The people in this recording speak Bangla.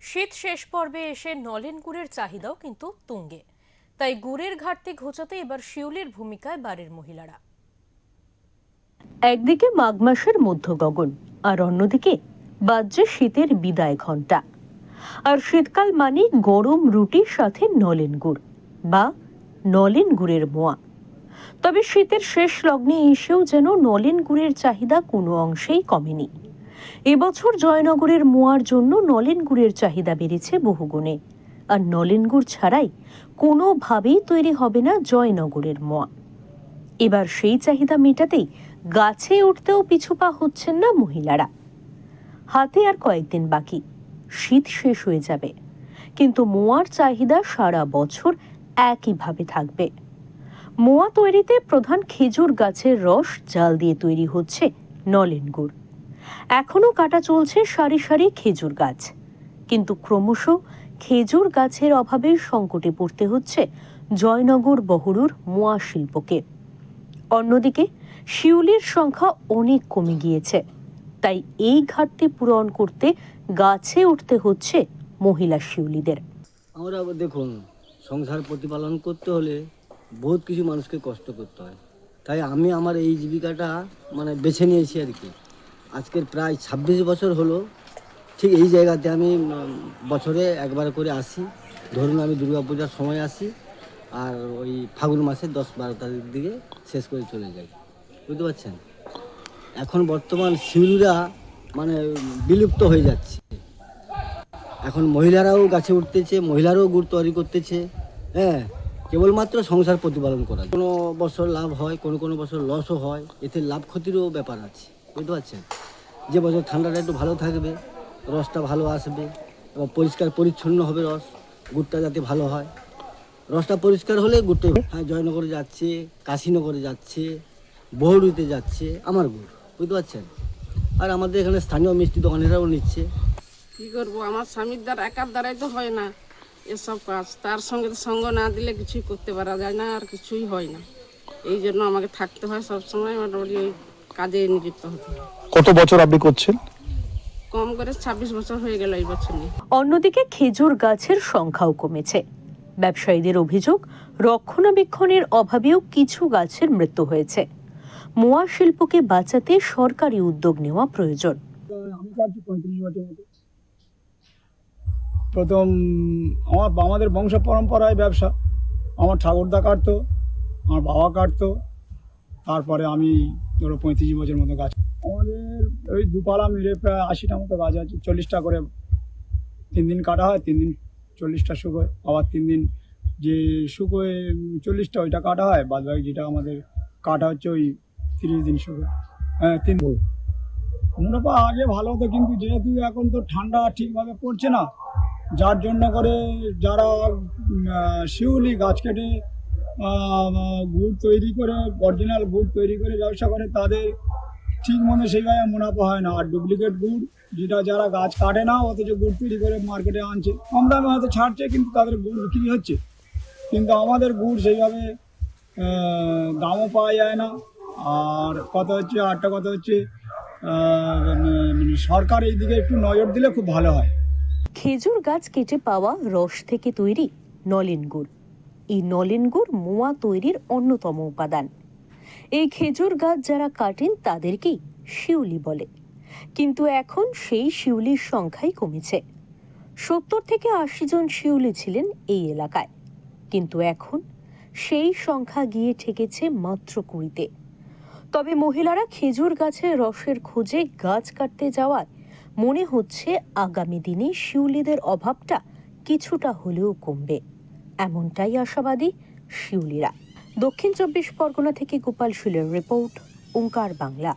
শীত শেষ পর্বে এসে নলেন গুড়ের চাহিদাও কিন্তু তুঙ্গে। তাই গুড়ের ঘাটতি ঘোচাতে এবার শিউলির ভূমিকায় বাড়ির মহিলারা। একদিকে মাঘ মাসের মধ্য গগন, আর অন্যদিকে বাজ্যে শীতের বিদায় ঘণ্টা আর শীতকাল মানে গরম রুটির সাথে নলেন গুড়, বা নলেন গুড়ের মোয়া। তবে শীতের শেষ লগ্নে এসেও যেন নলেন গুড়ের চাহিদা কোনো অংশেই কমেনি। এবছর জয়নগরের মোয়ার জন্য নলেন গুড়ের চাহিদা বেড়েছে বহুগুণে। আর নলেন গুড় ছাড়াই কোনোভাবেই তৈরি হবে না জয়নগরের মোয়া। এবার সেই চাহিদা মেটাতেই গাছে উঠতেও পিছু পা হচ্ছেন না মহিলারা। হাতে আর কয়েকদিন বাকি, শীত শেষ হয়ে যাবে। কিন্তু মোয়ার চাহিদা সারা বছর একইভাবে থাকবে। মোয়া তৈরিতে প্রধান খেজুর গাছের রস জাল দিয়ে তৈরি হচ্ছে নলেন গুড় এখনও কাটা চলছে সারি সারি খেজুর গাছ। কিন্তু ক্রমশ খেজুর গাছের অভাবে সংকটে পড়তে হচ্ছে জয়নগর বহরুর মোয়া শিল্পকে। অন্যদিকে শিউলির সংখ্যা অনেক কমে গিয়েছে। তাই এই ঘাটতি পূরণ করতে গাছে উঠতে হচ্ছে মহিলা শিউলিদের। আমরা দেখুন, সংসার প্রতিপালন করতে হলে বহুত কিছু মানুষকে কষ্ট করতে হয়। তাই আমি আমার এই জীবিকাটা মানে বেছে নিয়েছি আর কি। আজকের প্রায় ছাব্বিশ বছর হলো। ঠিক এই জায়গাতে আমি বছরে একবার করে আসি। ধরুন আমি দুর্গা পূজার সময় আসি আর ওই ফাগুন মাসের দশ বারো তারিখ দিকে শেষ করে চলে যাই। বুঝতে পারছেন? এখন বর্তমান শিউলিরা মানে বিলুপ্ত হয়ে যাচ্ছে। এখন মহিলারাও গাছে উঠতেছে, মহিলারাও গুড় তৈরি করতেছে হ্যাঁ? কেবলমাত্র সংসার প্রতিপালন করা কোনো বছর লাভ হয়, কোনো কোনো বছর লসও হয়। এতে লাভ ক্ষতিরও ব্যাপার আছে। বুঝতে পারছেন? যে বছর ঠান্ডাটা একটু ভালো থাকবে, রসটা ভালো আসবে, এবং পরিষ্কার পরিচ্ছন্ন হবে রস, গুড়টা যাতে ভালো হয়। রসটা পরিষ্কার হলে গুড়টা হ্যাঁ জয়নগরে যাচ্ছে, কাশীনগরে যাচ্ছে, বহুরুতে যাচ্ছে, আমার গুড়, বুঝতে পারছেন? আর আমাদের এখানে স্থানীয় মিষ্টি দোকানেরাও নিচ্ছে। কি করব? আমার স্বামীর দ্বারা একার দ্বারাই তো হয় না এসব কাজ। তার সঙ্গে তো সঙ্গ না দিলে কিছুই করতে পারা যায় না, আর কিছুই হয় না। এই জন্য আমাকে থাকতে হয় সবসময়। মোটামুটি ওই কাজে নিযুক্ত হতে কত বছর আপনি করছেন? কম করে ছাব্বিশ বছর হয়ে গেল এই বছর অন্যদিকে খেজুর গাছের সংখ্যাও কমেছে। ব্যবসায়ীদের অভিযোগ রক্ষণাবেক্ষণের অভাবেও কিছু গাছের মৃত্যু হয়েছে। মোয়া শিল্পকে বাঁচাতে সরকারি উদ্যোগ নেওয়া প্রয়োজন। প্রথম আমার আমাদের বংশ পরম্পরায় ব্যবসা। আমার ঠাকুরদা কাটতো আমার বাবা কাটতো তারপরে আমি ধরো পঁয়ত্রিশ বছর মতো গাছ। আমাদের ওই দুপালা মিলে প্রায় আশিটা মতো গাছ আছে, চল্লিশটা করে তিন দিন কাটা হয়, তিন দিন চল্লিশটা শুকোয়। আবার তিন দিন যে শুকোয় চল্লিশটা ওইটা কাটা হয় বাদ বাকি যেটা আমাদের কাটা হচ্ছে ওই তিরিশ দিন শুকোয়। হ্যাঁ তিন মুনাফা আগে ভালো হতো, কিন্তু যেহেতু এখন তো ঠান্ডা ঠিকভাবে পড়ছে না, যার জন্য করে যারা শিউলি গাছ কেটে গুড় তৈরি করে অরিজিনাল গুড় তৈরি করে ব্যবসা করে, তাদের ঠিক মতো সেইভাবে মুনাফা হয় না। আর ডুপ্লিকেট গুড়, যেটা যারা গাছ কাটে না, অথচ গুড় তৈরি করে মার্কেটে আনছে কম দামে হয়তো ছাড়ছে, কিন্তু তাদের গুড় বিক্রি হচ্ছে। কিন্তু আমাদের গুড় সেইভাবে দামও পাওয়া যায় না। আর কথা হচ্ছে আরটা কথা হচ্ছে মানে সরকার এই দিকে একটু নজর দিলে খুব ভালো হয়। খেজুর গাছ কেটে পাওয়া রস থেকে তৈরি নলেন গুড়। এই নলেন গুড় মোয়া তৈরির অন্যতম উপাদান। এই খেজুর গাছ যারা কাটেন তাদেরকেই শিউলি বলে। কিন্তু এখন সেই শিউলির সংখ্যাই কমেছে। সত্তর থেকে আশি জন শিউলি ছিলেন এই এলাকায়। কিন্তু এখন সেই সংখ্যা গিয়ে ঠেকেছে মাত্র কুড়িতে। তবে মহিলারা খেজুর গাছের রসের খোঁজে গাছ কাটতে যাওয়ায় মনে হচ্ছে আগামী দিনে শিউলিদের অভাবটা কিছুটা হলেও কমবে। এমনটাই আশাবাদী শিউলিরা। দক্ষিণ চব্বিশ পরগনা থেকে গোপাল শিলের রিপোর্ট ওঙ্কার বাংলা।